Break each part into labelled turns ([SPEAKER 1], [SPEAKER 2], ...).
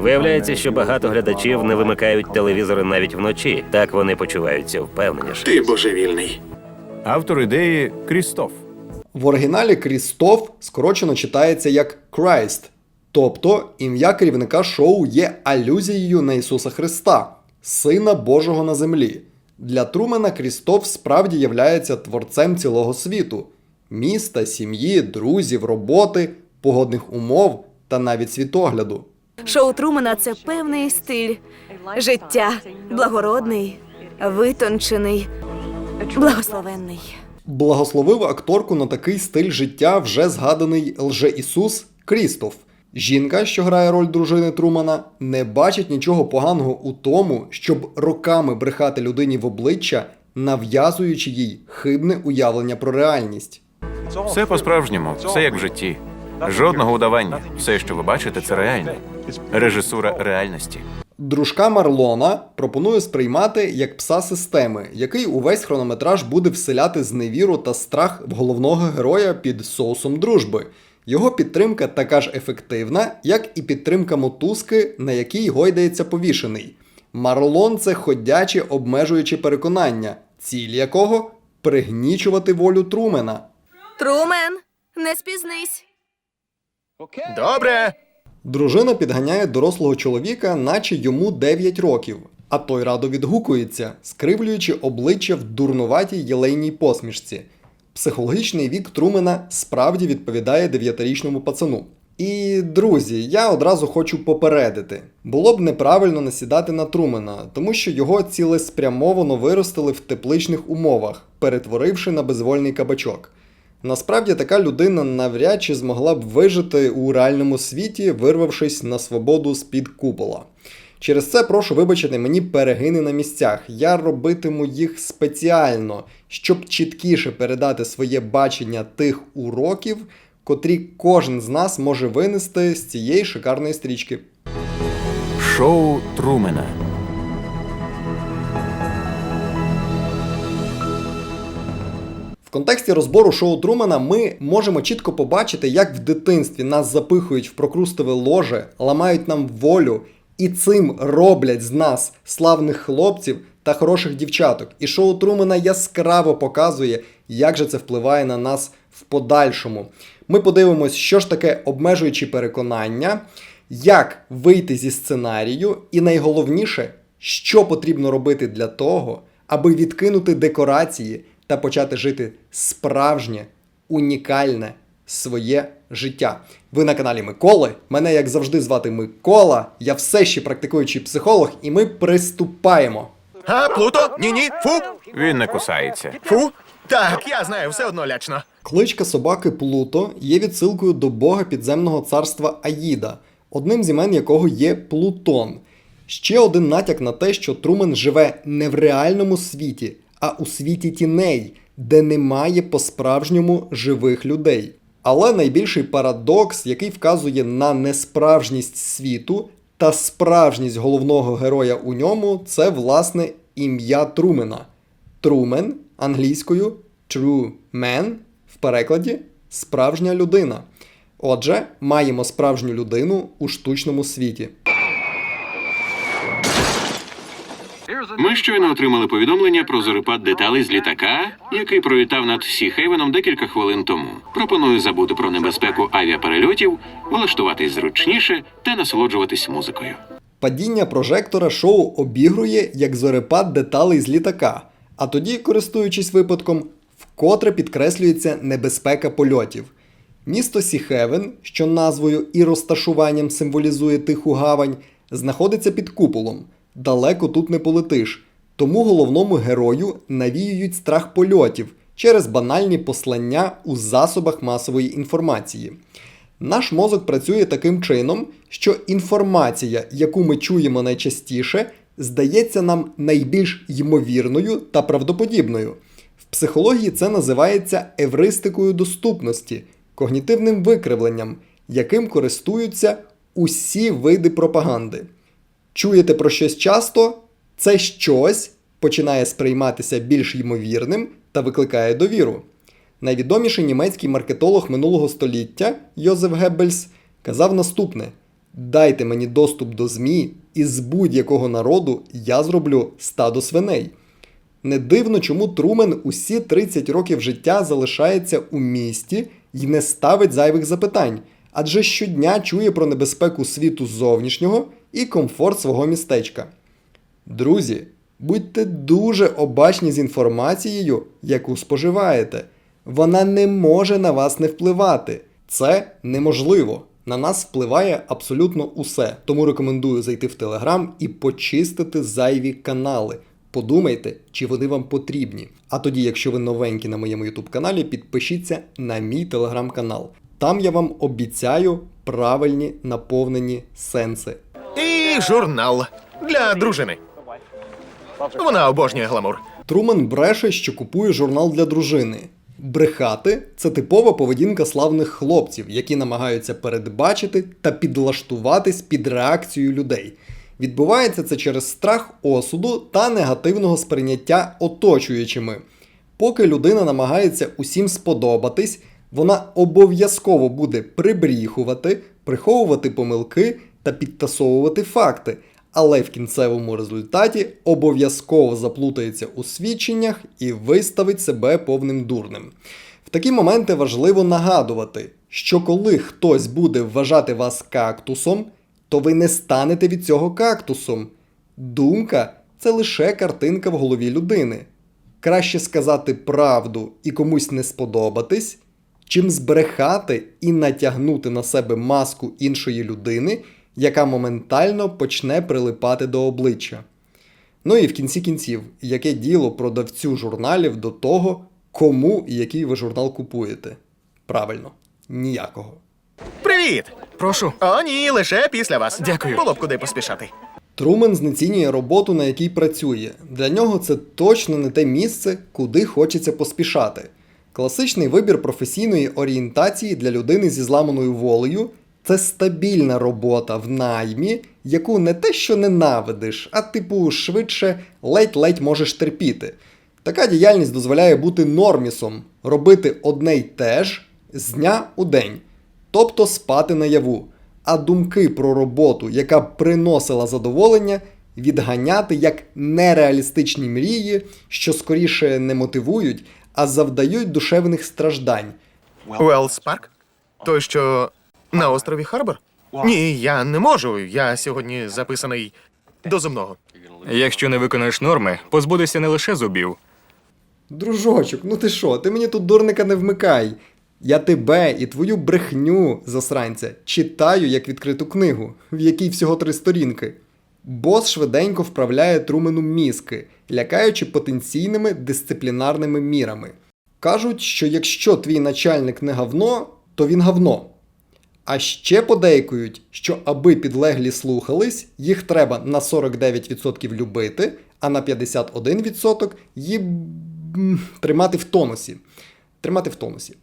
[SPEAKER 1] Виявляється, що багато глядачів не вимикають телевізори навіть вночі. Так вони почуваються впевненіше.
[SPEAKER 2] Ти божевільний.
[SPEAKER 3] Автор ідеї Крістоф.
[SPEAKER 4] В оригіналі Крістоф скорочено читається як Крайст, тобто ім'я керівника шоу є алюзією на Ісуса Христа, Сина Божого на землі. Для Трумена Крістоф справді являється творцем цілого світу міста, сім'ї, друзів, роботи, погодних умов та навіть світогляду.
[SPEAKER 5] Шоу Трумана це певний стиль життя, благородний, витончений, благословенний.
[SPEAKER 4] Благословив акторку на такий стиль життя вже згаданий лже-Ісус Крістоф. Жінка, що грає роль дружини Трумана, не бачить нічого поганого у тому, щоб роками брехати людині в обличчя, нав'язуючи їй хибне уявлення про реальність.
[SPEAKER 3] Все по-справжньому, все як в житті. Жодного удавання. Все, що ви бачите, це реальне. Режисура реальності.
[SPEAKER 4] Дружка Марлона пропонує сприймати як пса системи, який увесь хронометраж буде вселяти зневіру та страх в головного героя під соусом дружби. Його підтримка така ж ефективна, як і підтримка мотузки, на якій гойдається повішений. Марлон це ходяче обмежуюче переконання, ціль якого пригнічувати волю Трумена.
[SPEAKER 5] Трумен, не спізнись.
[SPEAKER 2] Добре.
[SPEAKER 4] Дружина підганяє дорослого чоловіка, наче йому 9 років, а той радо відгукується, скривлюючи обличчя в дурнуватій єлейній посмішці. Психологічний вік Трумена справді відповідає 9-річному пацану. І друзі, я одразу хочу попередити: було б неправильно насідати на Трумена, тому що його цілеспрямовано виростили в тепличних умовах, перетворивши на безвольний кабачок. Насправді така людина навряд чи змогла б вижити у реальному світі, вирвавшись на свободу з-під купола. Через це прошу вибачити мені перегини на місцях. Я робитиму їх спеціально, щоб чіткіше передати своє бачення тих уроків, котрі кожен з нас може винести з цієї шикарної стрічки.
[SPEAKER 3] Шоу Трумена.
[SPEAKER 4] В контексті розбору шоу Трумана ми можемо чітко побачити, як в дитинстві нас запихують в прокрустове ложе, ламають нам волю і цим роблять з нас славних хлопців та хороших дівчаток. І шоу Трумана яскраво показує, як же це впливає на нас в подальшому. Ми подивимось, що ж таке обмежуючі переконання, як вийти зі сценарію, і найголовніше, що потрібно робити для того, аби відкинути декорації та почати жити справжнє, унікальне своє життя. Ви на каналі Миколи. Мене, як завжди, звати Микола. Я все ще практикуючий психолог, і ми приступаємо.
[SPEAKER 2] А, Плуто? Ні-ні. Фу.
[SPEAKER 3] Він не кусається.
[SPEAKER 2] Фу. Так, я знаю, все одно лячно.
[SPEAKER 4] Кличка собаки Плуто є відсилкою до бога підземного царства Аїда, одним з імен якого є Плутон. Ще один натяк на те, що Трумен живе не в реальному світі, а у світі тіней, де немає по-справжньому живих людей. Але найбільший парадокс, який вказує на несправжність світу та справжність головного героя у ньому, це власне ім'я Трумена. Трумен англійською true man в перекладі справжня людина. Отже, маємо справжню людину у штучному світі.
[SPEAKER 6] Ми щойно отримали повідомлення про зорепад деталей з літака, який пролітав над Сіхейвеном декілька хвилин тому. Пропоную забути про небезпеку авіаперельотів, влаштуватись зручніше та насолоджуватись музикою.
[SPEAKER 4] Падіння прожектора шоу обігрує як зорепад деталей з літака, а тоді, користуючись випадком, вкотре підкреслюється небезпека польотів. Місто Сіхевен, що назвою і розташуванням символізує тиху гавань, знаходиться під куполом. Далеко тут не полетиш. Тому головному герою навіюють страх польотів через банальні послання у засобах масової інформації. Наш мозок працює таким чином, що інформація, яку ми чуємо найчастіше, здається нам найбільш ймовірною та правдоподібною. В психології це називається евристикою доступності, когнітивним викривленням, яким користуються усі види пропаганди. Чуєте про щось часто, це щось починає сприйматися більш ймовірним та викликає довіру. Найвідоміший німецький маркетолог минулого століття Йозеф Геббельс казав наступне: Дайте мені доступ до ЗМІ, і з будь-якого народу я зроблю стадо свиней. Не дивно, чому Трумен усі 30 років життя залишається у місті і не ставить зайвих запитань, адже щодня чує про небезпеку світу зовнішнього і комфорт свого містечка. Друзі, будьте дуже обачні з інформацією, яку споживаєте. Вона не може на вас не впливати. Це неможливо. На нас впливає абсолютно усе. Тому рекомендую зайти в Телеграм і почистити зайві канали. Подумайте, чи вони вам потрібні. А тоді, якщо ви новенькі на моєму YouTube каналі, підпишіться на мій телеграм-канал. Там я вам обіцяю правильні наповнені сенси.
[SPEAKER 2] І журнал для дружини. Вона обожнює гламур.
[SPEAKER 4] Трумен бреше, що купує журнал для дружини. Брехати це типова поведінка славних хлопців, які намагаються передбачити та підлаштуватись під реакцію людей. Відбувається це через страх осуду та негативного сприйняття оточуючими. Поки людина намагається усім сподобатись, вона обов'язково буде прибріхувати, приховувати помилки та підтасовувати факти, але в кінцевому результаті обов'язково заплутається у свідченнях і виставить себе повним дурнем. В такі моменти важливо нагадувати, що коли хтось буде вважати вас кактусом, то ви не станете від цього кактусом. Думка це лише картинка в голові людини. Краще сказати правду і комусь не сподобатись, чим збрехати і натягнути на себе маску іншої людини, яка моментально почне прилипати до обличчя. Ну і в кінці кінців, яке діло продавцю журналів до того, кому і який ви журнал купуєте? Правильно, ніякого.
[SPEAKER 2] Привіт!
[SPEAKER 7] Прошу.
[SPEAKER 2] О, ні, лише після вас.
[SPEAKER 7] Дякую.
[SPEAKER 2] Було б куди поспішати.
[SPEAKER 4] Трумен знецінює роботу, на якій працює. Для нього це точно не те місце, куди хочеться поспішати. Класичний вибір професійної орієнтації для людини зі зламаною волею це стабільна робота в наймі, яку не те, що ненавидиш, а типу швидше ледь-ледь можеш терпіти. Така діяльність дозволяє бути нормісом, робити одне й те ж з дня у день, тобто спати наяву, а думки про роботу, яка приносила задоволення, відганяти як нереалістичні мрії, що скоріше не мотивують, а завдають душевних страждань.
[SPEAKER 2] Уелс Парк? Той, що на острові Харбор? Ні, я не можу. Я сьогодні записаний до зумного.
[SPEAKER 7] Якщо не виконаєш норми, позбудешся не лише зубів.
[SPEAKER 4] Дружочок, ну ти що, ти мені тут дурника не вмикай. Я тебе і твою брехню, засранця, читаю як відкриту книгу, в якій всього три сторінки. Бос швиденько вправляє Трумену мізки, лякаючи потенційними дисциплінарними мірами. Кажуть, що якщо твій начальник не гавно, то він гавно. А ще подейкують, що аби підлеглі слухались, їх треба на 49% любити, а на 51% її тримати в тонусі. Тримати в тонусі.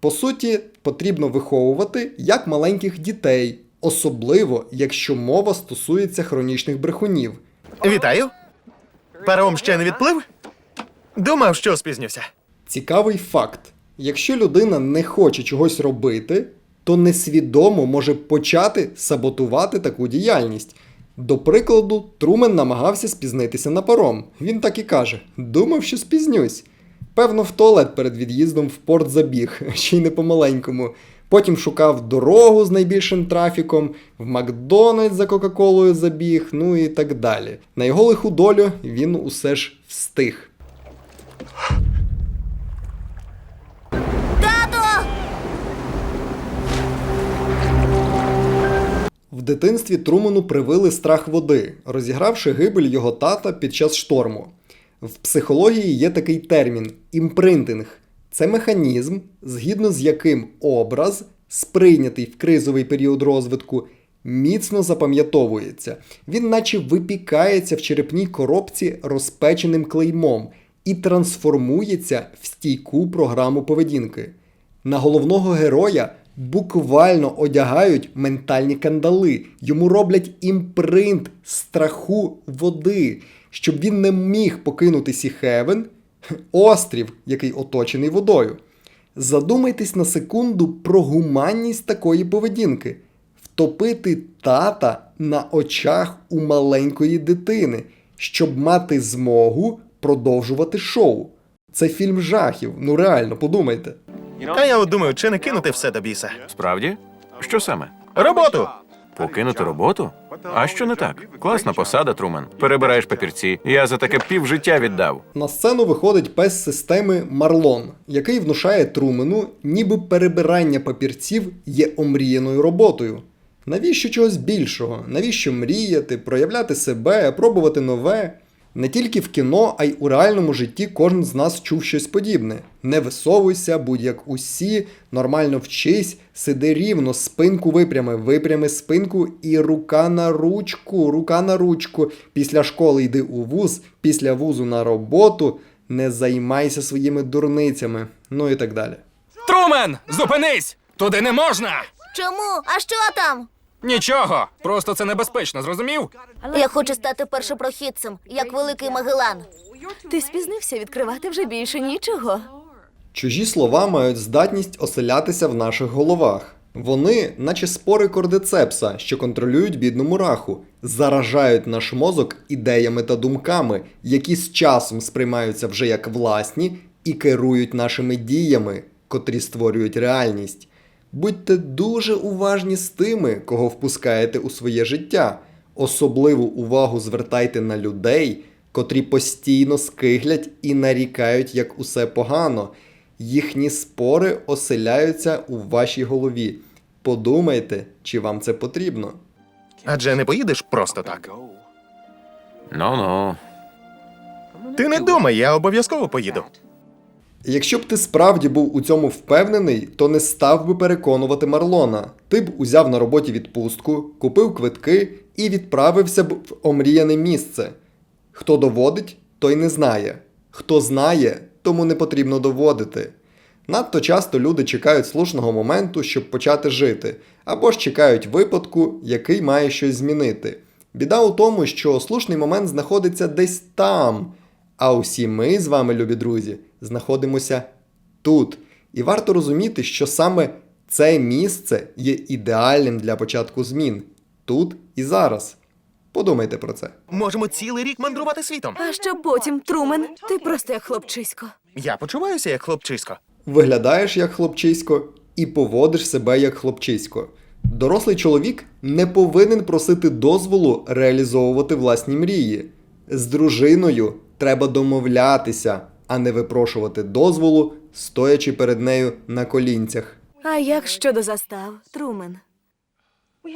[SPEAKER 4] По суті, потрібно виховувати як маленьких дітей, особливо якщо мова стосується хронічних брехунів.
[SPEAKER 2] Вітаю. Паром ще не відплив? Думав, що спізнюся.
[SPEAKER 4] Цікавий факт: якщо людина не хоче чогось робити, то несвідомо може почати саботувати таку діяльність. До прикладу, Трумен намагався спізнитися на паром. Він так і каже: думав, що спізнюсь. Певно, в туалет перед від'їздом в порт забіг, ще й не помаленькому. Потім шукав дорогу з найбільшим трафіком, в Макдональдс за Кока-Колою забіг, ну і так далі. На його лиху долю він усе ж встиг. В дитинстві Трумену привили страх води, розігравши гибель його тата під час шторму. В психології є такий термін імпринтинг. Це механізм, згідно з яким образ, сприйнятий в кризовий період розвитку, міцно запам'ятовується. Він наче випікається в черепній коробці розпеченим клеймом і трансформується в стійку програму поведінки. На головного героя буквально одягають ментальні кандали, йому роблять імпринт страху води, щоб він не міг покинути Сіхевен, острів, який оточений водою. Задумайтесь на секунду про гуманність такої поведінки. Втопити тата на очах у маленької дитини, щоб мати змогу продовжувати шоу. Це фільм жахів. Ну реально, подумайте.
[SPEAKER 2] А я от думаю, чи не кинути все до біса.
[SPEAKER 3] Справді? Що саме?
[SPEAKER 2] Роботу!
[SPEAKER 3] Покинути роботу? А що не так? Класна посада, Трумен. Перебираєш папірці. Я за таке півжиття віддав.
[SPEAKER 4] На сцену виходить пес системи Марлон, який внушає Трумену, ніби перебирання папірців є омріяною роботою. Навіщо чогось більшого? Навіщо мріяти, проявляти себе, пробувати нове? Не тільки в кіно, а й у реальному житті кожен з нас чув щось подібне. Не висовуйся, будь як усі, нормально вчись, сиди рівно, спинку випрями, випрями спинку і рука на ручку, рука на ручку. Після школи йди у вуз, після вузу на роботу, не займайся своїми дурницями, ну і так далі.
[SPEAKER 7] Трумен! Зупинись! Туди не можна!
[SPEAKER 8] Чому? А що там?
[SPEAKER 7] Нічого! Просто це небезпечно, зрозумів?
[SPEAKER 8] Я хочу стати першопрохідцем, як великий Магелан.
[SPEAKER 5] Ти спізнився відкривати вже більше нічого.
[SPEAKER 4] Чужі слова мають здатність оселятися в наших головах. Вони, наче спори кордицепса, що контролюють бідну мураху, заражають наш мозок ідеями та думками, які з часом сприймаються вже як власні і керують нашими діями, котрі створюють реальність. Будьте дуже уважні з тими, кого впускаєте у своє життя. Особливу увагу звертайте на людей, котрі постійно скиглять і нарікають, як усе погано. Їхні спори оселяються у вашій голові. Подумайте, чи вам це потрібно.
[SPEAKER 2] Адже не поїдеш просто так.
[SPEAKER 3] Ну-ну.
[SPEAKER 2] Ти не думай, я обов'язково поїду.
[SPEAKER 4] Якщо б ти справді був у цьому впевнений, то не став би переконувати Марлона. Ти б узяв на роботі відпустку, купив квитки і відправився б в омріяне місце. Хто доводить, той не знає. Хто знає, тому не потрібно доводити. Надто часто люди чекають слушного моменту, щоб почати жити, або ж чекають випадку, який має щось змінити. Біда у тому, що слушний момент знаходиться десь там. А усі ми з вами, любі друзі, знаходимося тут. І варто розуміти, що саме це місце є ідеальним для початку змін тут і зараз. Подумайте про це.
[SPEAKER 2] Можемо цілий рік мандрувати світом.
[SPEAKER 5] А що потім, Трумен? Ти просто як хлопчисько.
[SPEAKER 2] Я почуваюся як хлопчисько.
[SPEAKER 4] Виглядаєш як хлопчисько і поводиш себе як хлопчисько. Дорослий чоловік не повинен просити дозволу реалізовувати власні мрії. З дружиною треба домовлятися, а не випрошувати дозволу, стоячи перед нею на колінцях.
[SPEAKER 5] А як щодо застав, Трумен?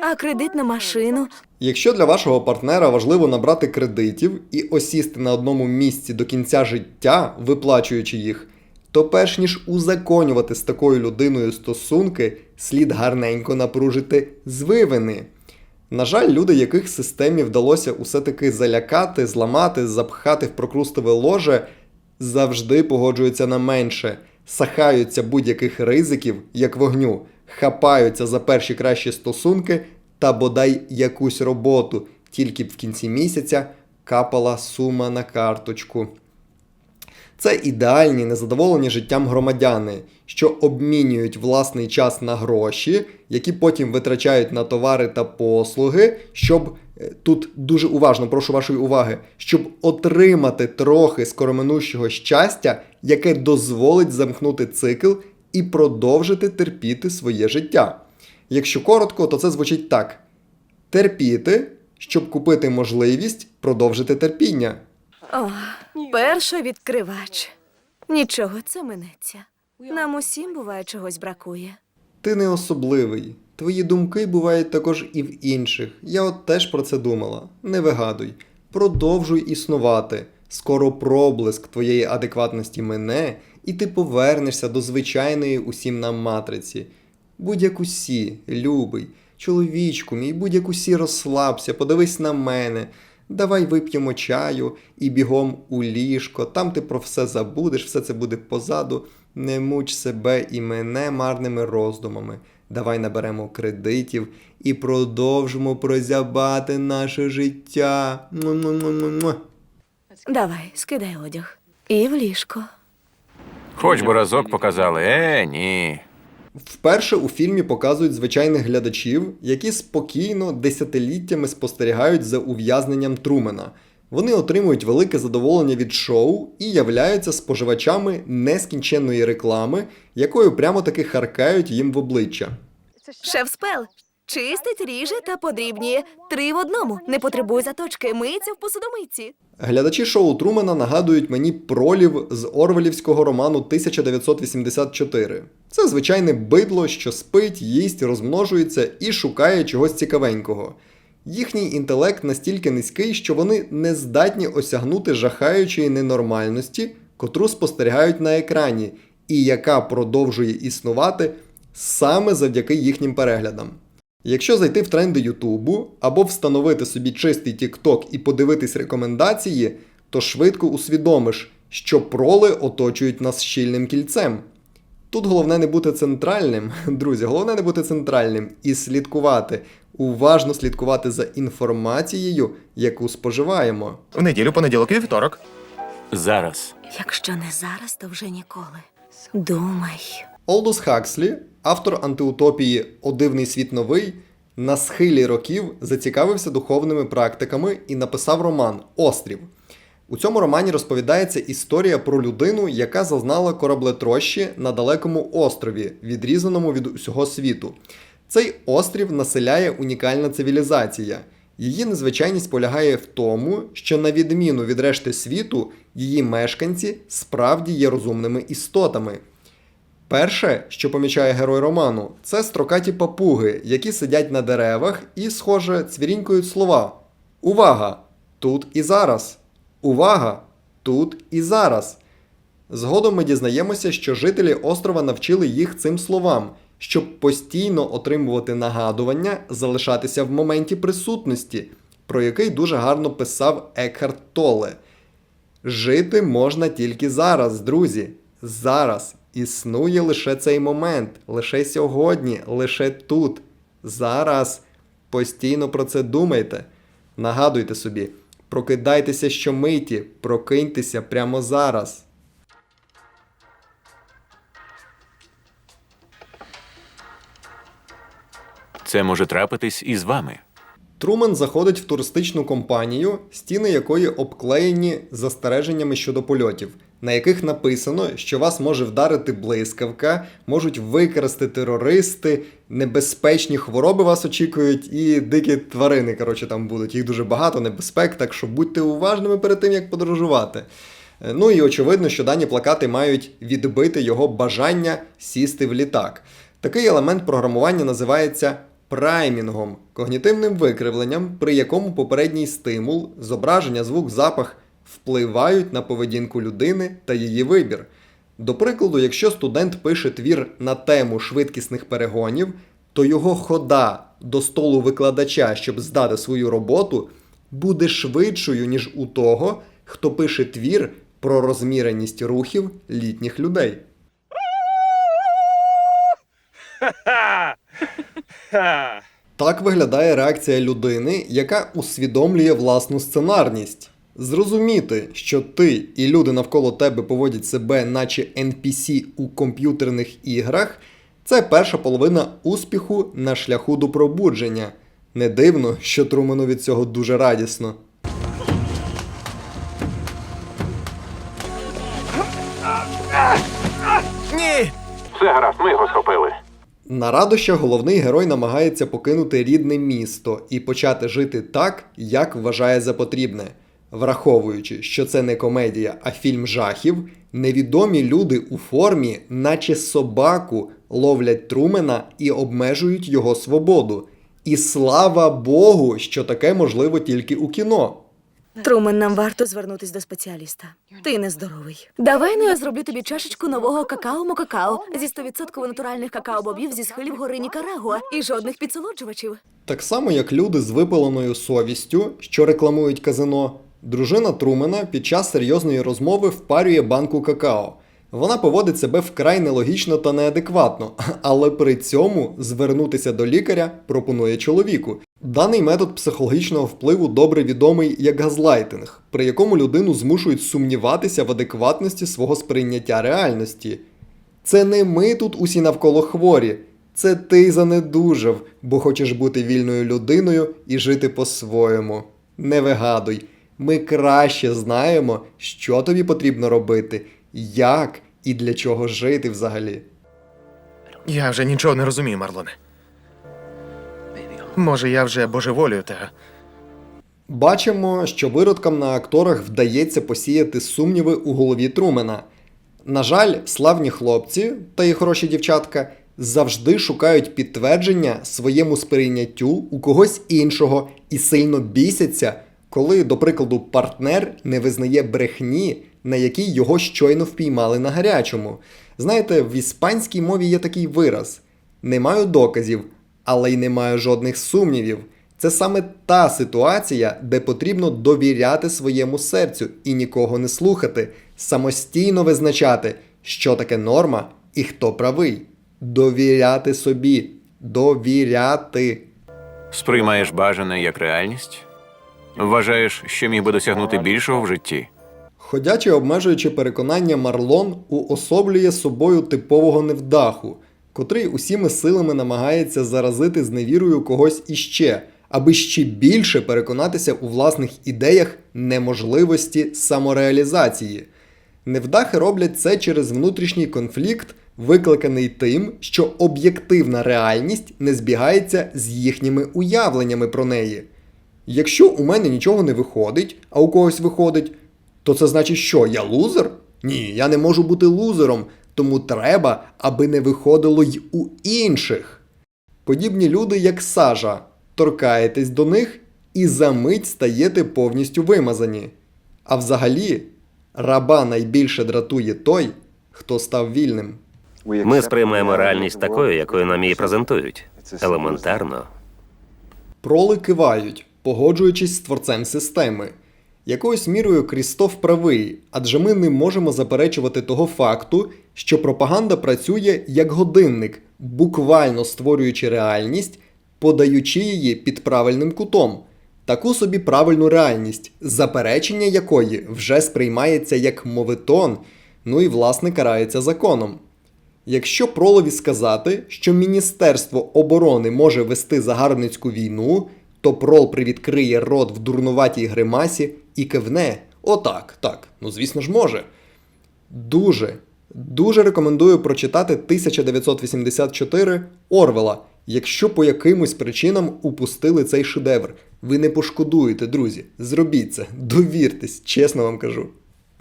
[SPEAKER 5] А кредит на машину?
[SPEAKER 4] Якщо для вашого партнера важливо набрати кредитів і осісти на одному місці до кінця життя, виплачуючи їх, то перш ніж узаконювати з такою людиною стосунки, слід гарненько напружити звивини. На жаль, люди, яких системі вдалося усе таки залякати, зламати, запхати в прокрустове ложе, завжди погоджуються на менше, сахаються будь-яких ризиків, як вогню, хапаються за перші кращі стосунки та бодай якусь роботу, тільки б в кінці місяця капала сума на карточку. Це ідеальні незадоволені життям громадяни, що обмінюють власний час на гроші, які потім витрачають на товари та послуги, щоб е, тут дуже уважно прошу вашої уваги, щоб отримати трохи скороминущого щастя, яке дозволить замкнути цикл і продовжити терпіти своє життя. Якщо коротко, то це звучить так: терпіти, щоб купити можливість продовжити терпіння.
[SPEAKER 5] О, перший відкривач. Нічого, це минеться. Нам усім буває чогось бракує.
[SPEAKER 4] Ти не особливий. Твої думки бувають також і в інших. Я от теж про це думала. Не вигадуй. Продовжуй існувати. Скоро проблиск твоєї адекватності мине, і ти повернешся до звичайної усім нам матриці. Будь як усі, любий, чоловічку мій, будь як усі розслабся, подивись на мене. Давай вип'ємо чаю і бігом у ліжко. Там ти про все забудеш, все це буде позаду. Не муч себе і мене марними роздумами. Давай наберемо кредитів і продовжимо прозябати наше життя. Му-му-му-му-му.
[SPEAKER 5] Давай, скидай одяг. І в ліжко.
[SPEAKER 3] Хоч би разок показали. Е, ні.
[SPEAKER 4] Вперше у фільмі показують звичайних глядачів, які спокійно десятиліттями спостерігають за ув'язненням Трумена. Вони отримують велике задоволення від шоу і являються споживачами нескінченної реклами, якою прямо таки харкають їм в обличчя.
[SPEAKER 5] Шеф спел. Чистить, ріже та подрібнює. Три в одному. Не потребує заточки. Миється в посудомийці.
[SPEAKER 4] Глядачі шоу Трумена нагадують мені пролів з Орвелівського роману 1984. Це звичайне бидло, що спить, їсть, розмножується і шукає чогось цікавенького. Їхній інтелект настільки низький, що вони не здатні осягнути жахаючої ненормальності, котру спостерігають на екрані, і яка продовжує існувати саме завдяки їхнім переглядам. Якщо зайти в тренди Ютубу або встановити собі чистий TikTok і подивитись рекомендації, то швидко усвідомиш, що проли оточують нас щільним кільцем. Тут головне не бути центральним, друзі, головне не бути центральним і слідкувати, уважно слідкувати за інформацією, яку споживаємо.
[SPEAKER 2] В неділю, понеділок і вівторок.
[SPEAKER 3] Зараз.
[SPEAKER 5] Якщо не зараз, то вже ніколи. Думай.
[SPEAKER 4] Олдус Хакслі, автор антиутопії О дивний світ новий, на схилі років зацікавився духовними практиками і написав роман Острів. У цьому романі розповідається історія про людину, яка зазнала кораблетрощі на далекому острові, відрізаному від усього світу. Цей острів населяє унікальна цивілізація. Її незвичайність полягає в тому, що на відміну від решти світу, її мешканці справді є розумними істотами. Перше, що помічає герой роману, це строкаті папуги, які сидять на деревах і, схоже, цвірінькують слова. Увага! Тут і зараз. Увага! Тут і зараз. Згодом ми дізнаємося, що жителі острова навчили їх цим словам, щоб постійно отримувати нагадування, залишатися в моменті присутності, про який дуже гарно писав Екхарт Толе. Жити можна тільки зараз, друзі. Зараз існує лише цей момент, лише сьогодні, лише тут. Зараз. Постійно про це думайте. Нагадуйте собі, прокидайтеся щомиті, прокиньтеся прямо зараз.
[SPEAKER 3] Це може трапитись і з вами.
[SPEAKER 4] Трумен заходить в туристичну компанію, стіни якої обклеєні застереженнями щодо польотів, на яких написано, що вас може вдарити блискавка, можуть викрасти терористи, небезпечні хвороби вас очікують, і дикі тварини, коротше, там будуть. Їх дуже багато небезпек, так що будьте уважними перед тим, як подорожувати. Е, Ну і очевидно, що дані плакати мають відбити його бажання сісти в літак. Такий елемент програмування називається праймінгом, когнітивним викривленням, при якому попередній стимул, зображення, звук, запах впливають на поведінку людини та її вибір. До прикладу, якщо студент пише твір на тему швидкісних перегонів, то його хода до столу викладача, щоб здати свою роботу, буде швидшою, ніж у того, хто пише твір про розміреність рухів літніх людей. Так виглядає реакція людини, яка усвідомлює власну сценарність. Зрозуміти, що ти і люди навколо тебе поводять себе, наче NPC у комп'ютерних іграх, це перша половина успіху на шляху до пробудження. Не дивно, що Трумену від цього дуже радісно.
[SPEAKER 2] Ні!
[SPEAKER 3] Все гаразд, ми його схопили.
[SPEAKER 4] На радощах головний герой намагається покинути рідне місто і почати жити так, як вважає за потрібне. Враховуючи, що це не комедія, а фільм жахів, невідомі люди у формі, наче собаку, ловлять Трумена і обмежують його свободу. І слава Богу, що таке можливо тільки у кіно.
[SPEAKER 5] Трумен, нам варто звернутись до спеціаліста. Ти нездоровий. Давай ну я зроблю тобі чашечку нового какао-мокакао зі 100% натуральних какао-бобів зі схилів гори Нікарагуа і жодних підсолоджувачів.
[SPEAKER 4] Так само, як люди з випаленою совістю, що рекламують казино, дружина Трумена під час серйозної розмови впарює банку какао. Вона поводить себе вкрай нелогічно та неадекватно, але при цьому звернутися до лікаря пропонує чоловіку. Даний метод психологічного впливу добре відомий як газлайтинг, при якому людину змушують сумніватися в адекватності свого сприйняття реальності. Це не ми тут усі навколо хворі. Це ти занедужав, бо хочеш бути вільною людиною і жити по-своєму. Не вигадуй, ми краще знаємо, що тобі потрібно робити, як і для чого жити взагалі.
[SPEAKER 2] Я вже нічого не розумію, Марлоне. Може, я вже божеволію, та
[SPEAKER 4] Бачимо, що виродкам на акторах вдається посіяти сумніви у голові Трумена. На жаль, славні хлопці та й хороші дівчатка завжди шукають підтвердження своєму сприйняттю у когось іншого і сильно бісяться, коли, до прикладу, партнер не визнає брехні, на якій його щойно впіймали на гарячому. Знаєте, в іспанській мові є такий вираз: не маю доказів, але й не маю жодних сумнівів. Це саме та ситуація, де потрібно довіряти своєму серцю і нікого не слухати, самостійно визначати, що таке норма і хто правий. Довіряти собі, довіряти.
[SPEAKER 3] Сприймаєш бажане як реальність? Вважаєш, що міг би досягнути більшого в житті?
[SPEAKER 4] Ходяче обмежуючи переконання Марлон уособлює собою типового невдаху, котрий усіми силами намагається заразити зневірою когось іще, аби ще більше переконатися у власних ідеях неможливості самореалізації. Невдахи роблять це через внутрішній конфлікт, викликаний тим, що об'єктивна реальність не збігається з їхніми уявленнями про неї. Якщо у мене нічого не виходить, а у когось виходить, то це значить, що я лузер? Ні, я не можу бути лузером, тому треба, аби не виходило й у інших. Подібні люди, як сажа, торкаєтесь до них і за мить стаєте повністю вимазані. А взагалі, раба найбільше дратує той, хто став вільним.
[SPEAKER 1] Ми сприймаємо реальність такою, якою нам її презентують. Елементарно.
[SPEAKER 4] Проли кивають, погоджуючись з творцем системи. Якоюсь мірою Крістоф правий, адже ми не можемо заперечувати того факту, що пропаганда працює як годинник, буквально створюючи реальність, подаючи її під правильним кутом. Таку собі правильну реальність, заперечення якої вже сприймається як мовитон, ну і власне карається законом. Якщо пролові сказати, що Міністерство оборони може вести загарбницьку війну, то прол привідкриє рот в дурнуватій гримасі і кивне. Отак, так, ну звісно ж може. Дуже, дуже рекомендую прочитати 1984 Орвела, якщо по якимось причинам упустили цей шедевр. Ви не пошкодуєте, друзі. Зробіть це, довіртесь, чесно вам кажу.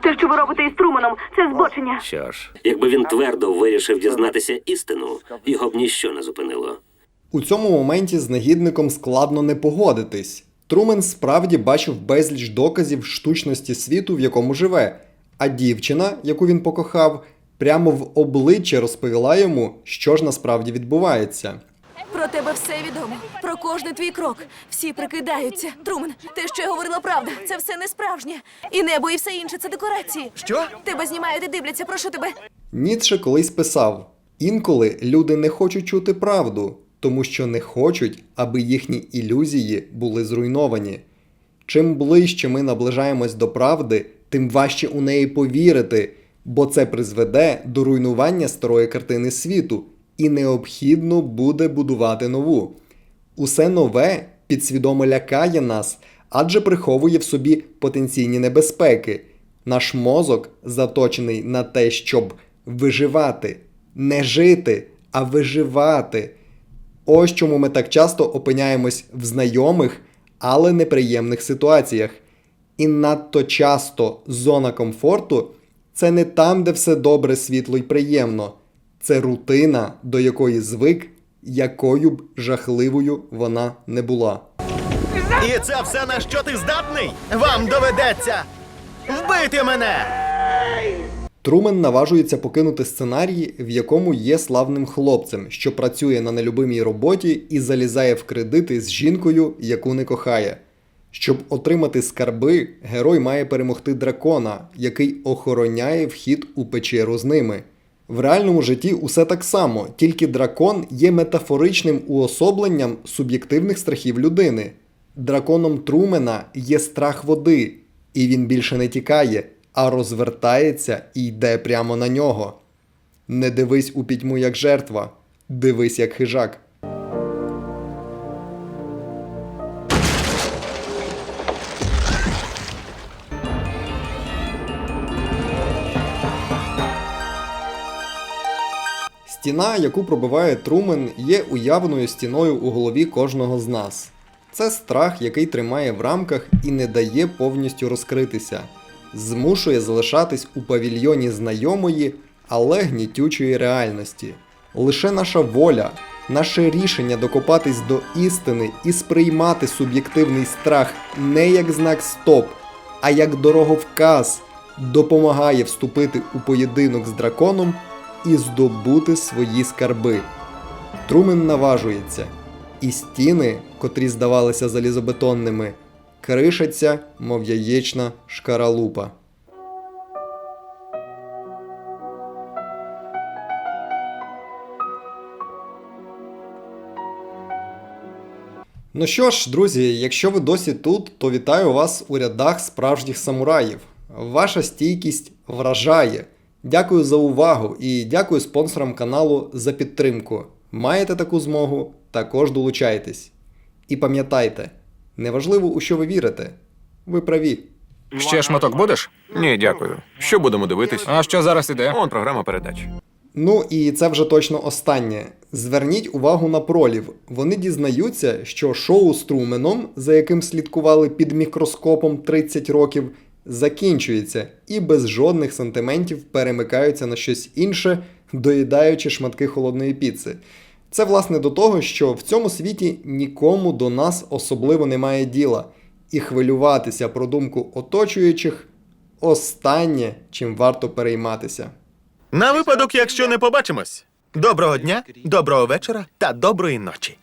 [SPEAKER 5] Те, що ви робите із Труменом, це збочення.
[SPEAKER 1] Що ж, якби він твердо вирішив дізнатися істину, його б ніщо не зупинило.
[SPEAKER 4] У цьому моменті з негідником складно не погодитись. Трумен справді бачив безліч доказів штучності світу, в якому живе, а дівчина, яку він покохав, прямо в обличчя розповіла йому, що ж насправді відбувається.
[SPEAKER 5] Про тебе все відомо. Про кожний твій крок. Всі прикидаються. Трумен, те, що я говорила, правда. Це все не справжнє. І небо, і все інше це декорації.
[SPEAKER 2] Що?
[SPEAKER 5] Тебе знімають і дивляться, прошу тебе.
[SPEAKER 4] Ніцше колись писав: інколи люди не хочуть чути правду, тому що не хочуть, аби їхні ілюзії були зруйновані. Чим ближче ми наближаємось до правди, тим важче у неї повірити, бо це призведе до руйнування старої картини світу, і необхідно буде будувати нову. Усе нове підсвідомо лякає нас, адже приховує в собі потенційні небезпеки. Наш мозок заточений на те, щоб виживати, не жити, а виживати. Ось чому ми так часто опиняємось в знайомих, але неприємних ситуаціях. І надто часто зона комфорту це не там, де все добре, світло й приємно. Це рутина, до якої звик, якою б жахливою вона не була.
[SPEAKER 2] І це все на що ти здатний? Вам доведеться вбити мене!
[SPEAKER 4] Трумен наважується покинути сценарій, в якому є славним хлопцем, що працює на нелюбимій роботі і залізає в кредити з жінкою, яку не кохає. Щоб отримати скарби, герой має перемогти дракона, який охороняє вхід у печеру з ними. В реальному житті усе так само, тільки дракон є метафоричним уособленням суб'єктивних страхів людини. Драконом Трумена є страх води, і він більше не тікає, а розвертається і йде прямо на нього. Не дивись у пітьму як жертва, дивись як хижак. Стіна, яку пробиває Трумен, є уявною стіною у голові кожного з нас. Це страх, який тримає в рамках і не дає повністю розкритися, змушує залишатись у павільйоні знайомої, але гнітючої реальності. Лише наша воля, наше рішення докопатись до істини і сприймати суб'єктивний страх не як знак стоп, а як дороговказ, допомагає вступити у поєдинок з драконом і здобути свої скарби. Трумен наважується, і стіни, котрі здавалися залізобетонними, кришаться, мов яєчна шкаралупа. Ну що ж, друзі, якщо ви досі тут, то вітаю вас у рядах справжніх самураїв. Ваша стійкість вражає. Дякую за увагу і дякую спонсорам каналу за підтримку. Маєте таку змогу, також долучайтесь. І пам'ятайте, неважливо у що ви вірите, ви праві.
[SPEAKER 7] Ще шматок будеш?
[SPEAKER 3] Ні, дякую. Що будемо дивитись?
[SPEAKER 7] А що зараз іде?
[SPEAKER 3] Он програма передач.
[SPEAKER 4] Ну і це вже точно останнє. Зверніть увагу на пролів. Вони дізнаються, що шоу з Труменом, за яким слідкували під мікроскопом 30 років, закінчується і без жодних сантиментів перемикаються на щось інше, доїдаючи шматки холодної піци. Це власне до того, що в цьому світі нікому до нас особливо немає діла, і хвилюватися про думку оточуючих останнє, чим варто перейматися.
[SPEAKER 2] На випадок, якщо не побачимось. Доброго дня, доброго вечора та доброї ночі.